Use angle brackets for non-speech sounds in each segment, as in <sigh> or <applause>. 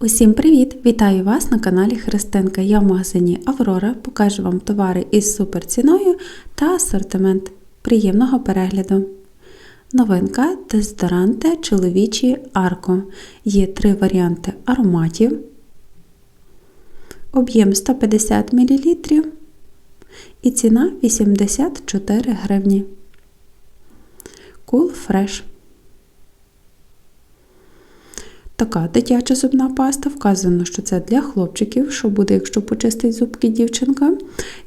Усім привіт! Вітаю вас на каналі Христинка. Я в магазині Аврора покажу вам товари із суперціною та асортимент. Приємного перегляду! Новинка дезодоранти чоловічі Арко. Є три варіанти ароматів. Об'єм 150 мл і ціна 84 гривні. Cool Fresh. Така дитяча зубна паста. Вказано, що це для хлопчиків, що буде, якщо почистить зубки дівчинка.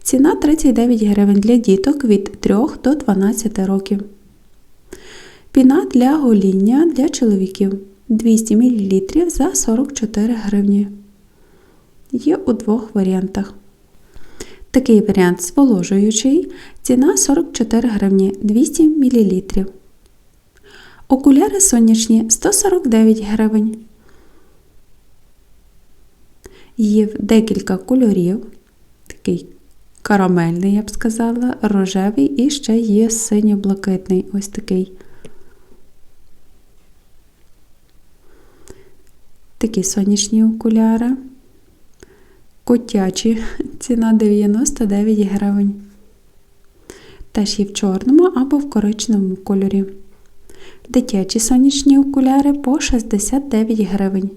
Ціна 39 гривень для діток від 3 до 12 років. Піна для гоління для чоловіків 200 мл за 44 гривні. Є у двох варіантах. Такий варіант зволожуючий. Ціна 44 гривні 200 мл. Окуляри сонячні 149 гривень. Є декілька кольорів. Такий карамельний, я б сказала, рожевий і ще є синьо-блакитний. Ось такий. Такі сонячні окуляри. Котячі. Ціна 99 гривень. Теж є в чорному або в коричневому кольорі. Дитячі сонячні окуляри по 69 гривень.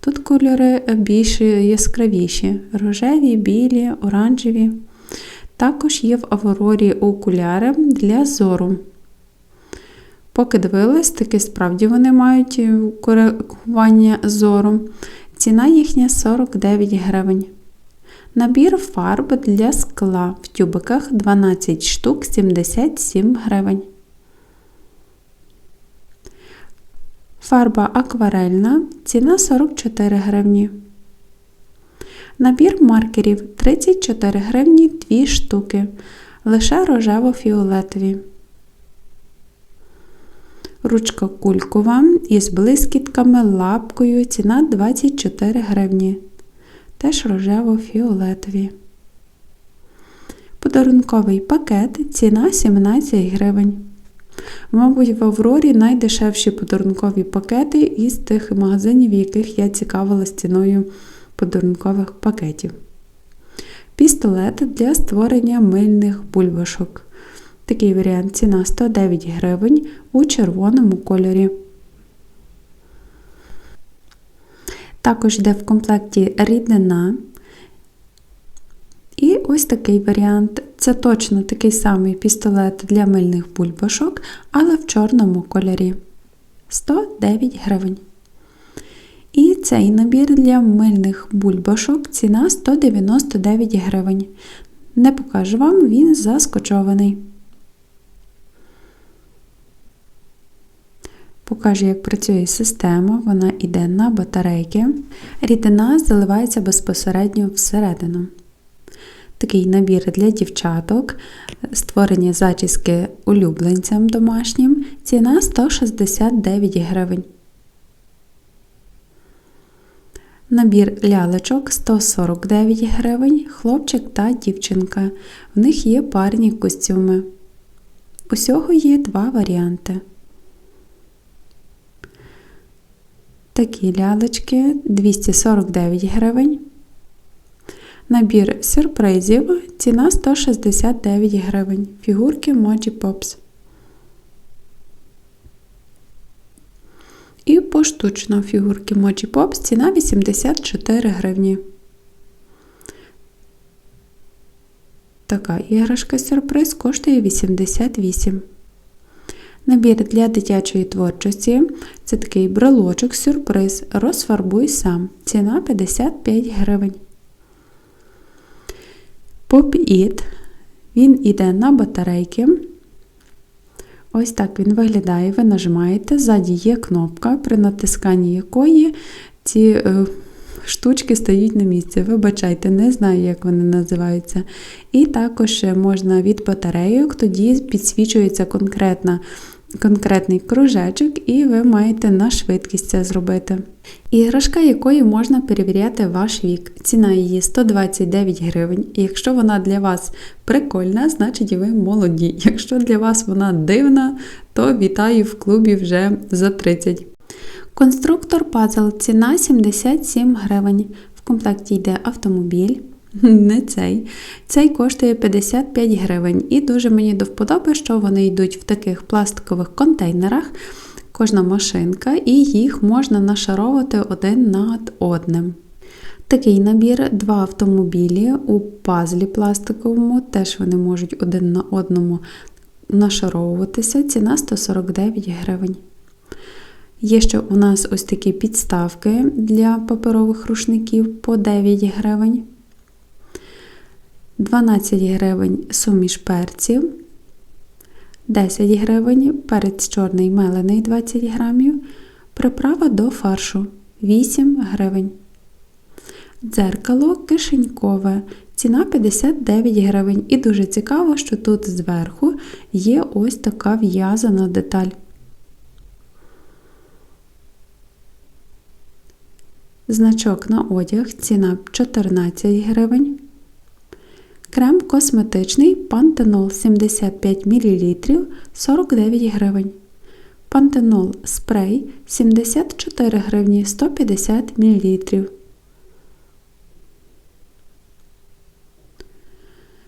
Тут кольори більш яскравіші: рожеві, білі, оранжеві. Також є в Аврорі окуляри для зору. Поки дивилась, таки справді вони мають коригування зору. Ціна їхня 49 гривень. Набір фарб для скла в тюбиках 12 штук 77 гривень. Фарба акварельна, ціна 44 гривні. Набір маркерів 34 гривні 2 штуки. Лише рожево-фіолетові. Ручка кулькова із блискітками, лапкою. Ціна 24 гривні. Теж рожево-фіолетові. Подарунковий пакет ціна 17 гривень. Мабуть, в Аврорі найдешевші подарункові пакети із тих магазинів, в яких я цікавилась ціною подарункових пакетів. Пістолет для створення мильних бульбашок. Такий варіант ціна 109 гривень у червоному кольорі. Також йде в комплекті рідина. І ось такий варіант. Це точно такий самий пістолет для мильних бульбашок, але в чорному кольорі 109 гривень. І цей набір для мильних бульбашок ціна 199 гривень. Не покажу вам, він заскочований. Покажу, як працює система, вона йде на батарейки. Рідина заливається безпосередньо всередину. Такий набір для дівчаток, створення зачіски улюбленцям домашнім. Ціна 169 гривень. Набір лялечок 149 гривень, хлопчик та дівчинка. В них є парні костюми. Усього є два варіанти. Такі лялечки 249 гривень. Набір сюрпризів. Ціна 169 гривень. Фігурки Moji Pops. І поштучно фігурки Moji Pops ціна 84 гривні. Така іграшка сюрприз коштує 88. Набір для дитячої творчості це такий брелочок сюрприз. Розфарбуй сам. Ціна 55 гривень. Pop-It. Він іде на батарейки. Ось так він виглядає. Ви нажимаєте, ззаді є кнопка, при натисканні якої ці е, штучки стають на місце. Вибачайте, не знаю, як вони називаються. І також можна від батарейок, тоді підсвічується конкретна конкретний кружечок, і ви маєте на швидкість це зробити. Іграшка, якою можна перевіряти ваш вік. Ціна її 129 гривень. І якщо вона для вас прикольна, значить ви молоді. Якщо для вас вона дивна, то вітаю в клубі вже за 30. Конструктор пазл ціна 77 гривень. В комплекті йде автомобіль. <laughs> Не цей. Цей коштує 55 гривень. І дуже мені до вподоби, що вони йдуть в таких пластикових контейнерах, кожна машинка, і їх можна нашаровувати один над одним. Такий набір, два автомобілі у пазлі пластиковому, теж вони можуть один на одному нашаровуватися. Ціна 149 гривень. Є ще у нас ось такі підставки для паперових рушників по 9 гривень. 12 гривень суміш перців, 10 гривень перець чорний мелений 20 грамів, приправа до фаршу 8 гривень. Дзеркало кишенькове, ціна 59 гривень. І дуже цікаво, що тут зверху є ось така в'язана деталь. Значок на одяг, ціна 14 гривень. Крем косметичний пантенол 75 мл 49 гривень. Пантенол спрей 74 гривні 150 мл.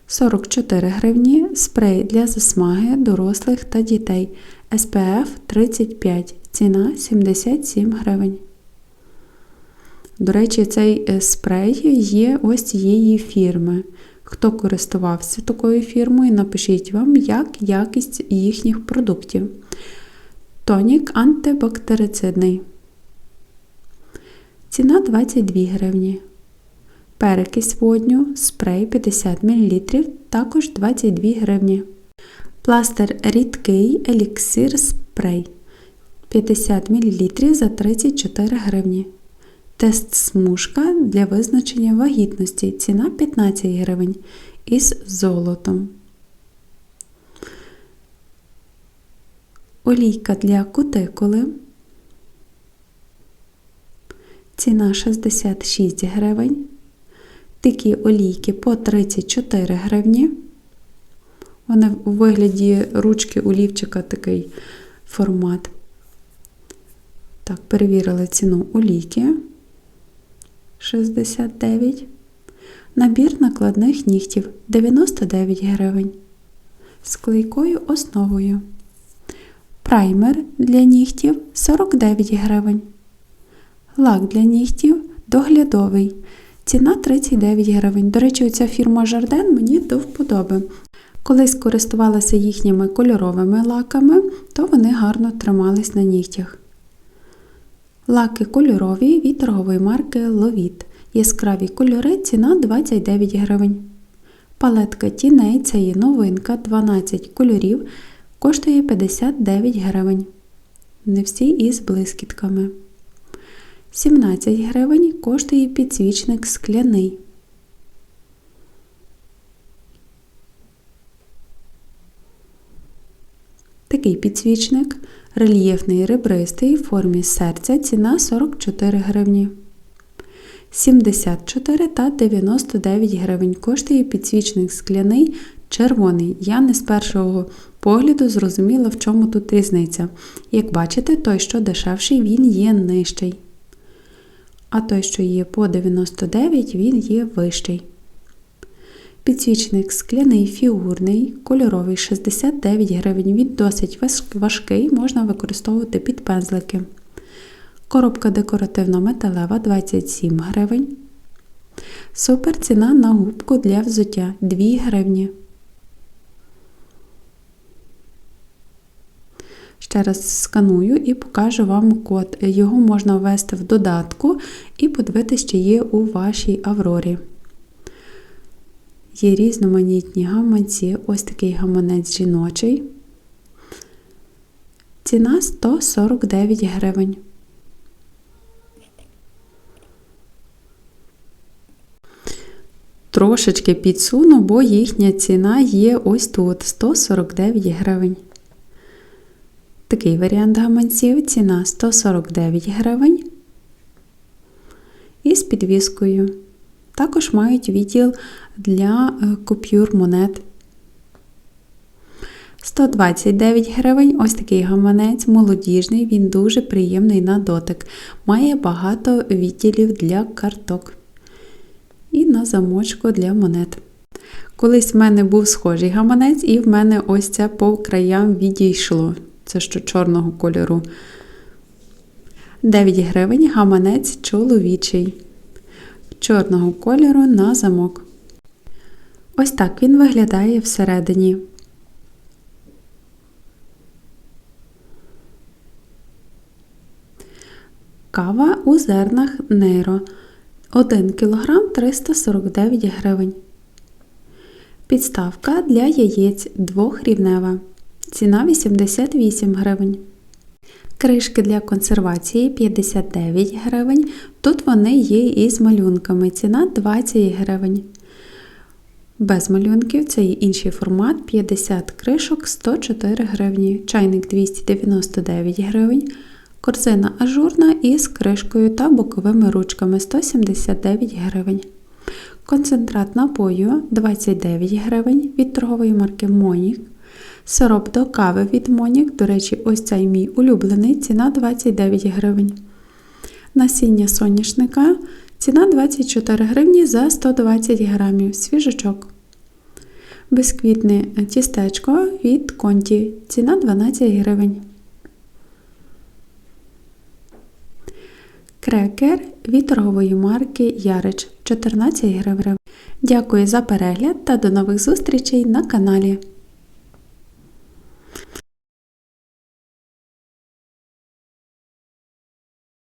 44 гривні спрей для засмаги дорослих та дітей SPF 35. Ціна 77 гривень. До речі, цей е, спрей є ось цієї фірми. Хто користувався такою фірмою, напишіть вам, як якість їхніх продуктів. Тонік антибактерицидний. Ціна 22 гривні. Перекись водню, спрей 50 мл, також 22 гривні. Пластир рідкий еліксир спрей 50 мл за 34 гривні. Тест смужка для визначення вагітності. Ціна 15 гривень із золотом. Олійка для кутикули. Ціна 66 гривень. Такі олійки по 34 гривні. Вони у вигляді ручки олівчика такий формат. Так, перевірили ціну олійки. 69. Набір накладних нігтів 99 гривень. З клейкою основою. Праймер для нігтів 49 гривень. Лак для нігтів доглядовий. Ціна 39 гривень. До речі, ця фірма Жарден мені до вподоби. Колись користувалася їхніми кольоровими лаками, то вони гарно тримались на нігтях. Лаки кольорові від торгової марки Ловіт. Яскраві кольори ціна 29 гривень. Палетка тіней це є новинка 12 кольорів, коштує 59 гривень. Не всі із блискітками. 17 гривень коштує підсвічник скляний. Такий підсвічник рельєфний ребристий в формі серця ціна 44 гривні. 74 та 99 гривень коштує підсвічник скляний червоний. Я не з першого погляду зрозуміла, в чому тут різниця. Як бачите, той, що дешевший, він є нижчий. А той, що є по 99, він є вищий. Підсвічник скляний фігурний, кольоровий 69 гривень. Він досить важкий, можна використовувати під пензлики. Коробка декоративна металева 27 гривень. Супер ціна на губку для взуття 2 гривні. Ще раз сканую і покажу вам код. Його можна ввести в додатку і подивитися, чи є у вашій Аврорі. Є різноманітні гаманці, ось такий гаманець жіночий. Ціна 149 гривень. Трошечки підсуну, бо їхня ціна є ось тут 149 гривень. Такий варіант гаманців ціна 149 гривень. І з підвіскою. Також мають відділ для е, купюр монет. 129 гривень. Ось такий гаманець молодіжний, він дуже приємний на дотик. Має багато відділів для карток. І на замочку для монет. Колись в мене був схожий гаманець, і в мене ось це по краям відійшло. Це що чорного кольору. 9 гривень гаманець чоловічий. Чорного кольору на замок. Ось так він виглядає всередині. Кава у зернах Нейро 1 кг 349 гривень. Підставка для яєць двохрівнева. Ціна 88 гривень. Кришки для консервації 59 гривень. Тут вони є із малюнками. Ціна 20 гривень. Без малюнків це є інший формат 50 кришок 104 гривні. Чайник 299 гривень. Корзина ажурна із кришкою та боковими ручками 179 гривень. Концентрат напою 29 гривень від торгової марки Монік. Сироп до кави від Монік, до речі, ось цей мій улюблений, ціна 29 гривень. Насіння соняшника ціна 24 гривні за 120 грамів. Свіжачок. Бисквітне тістечко від конті. Ціна 12 гривень. Крекер від торгової марки Ярич 14 гривень. Дякую за перегляд та до нових зустрічей на каналі.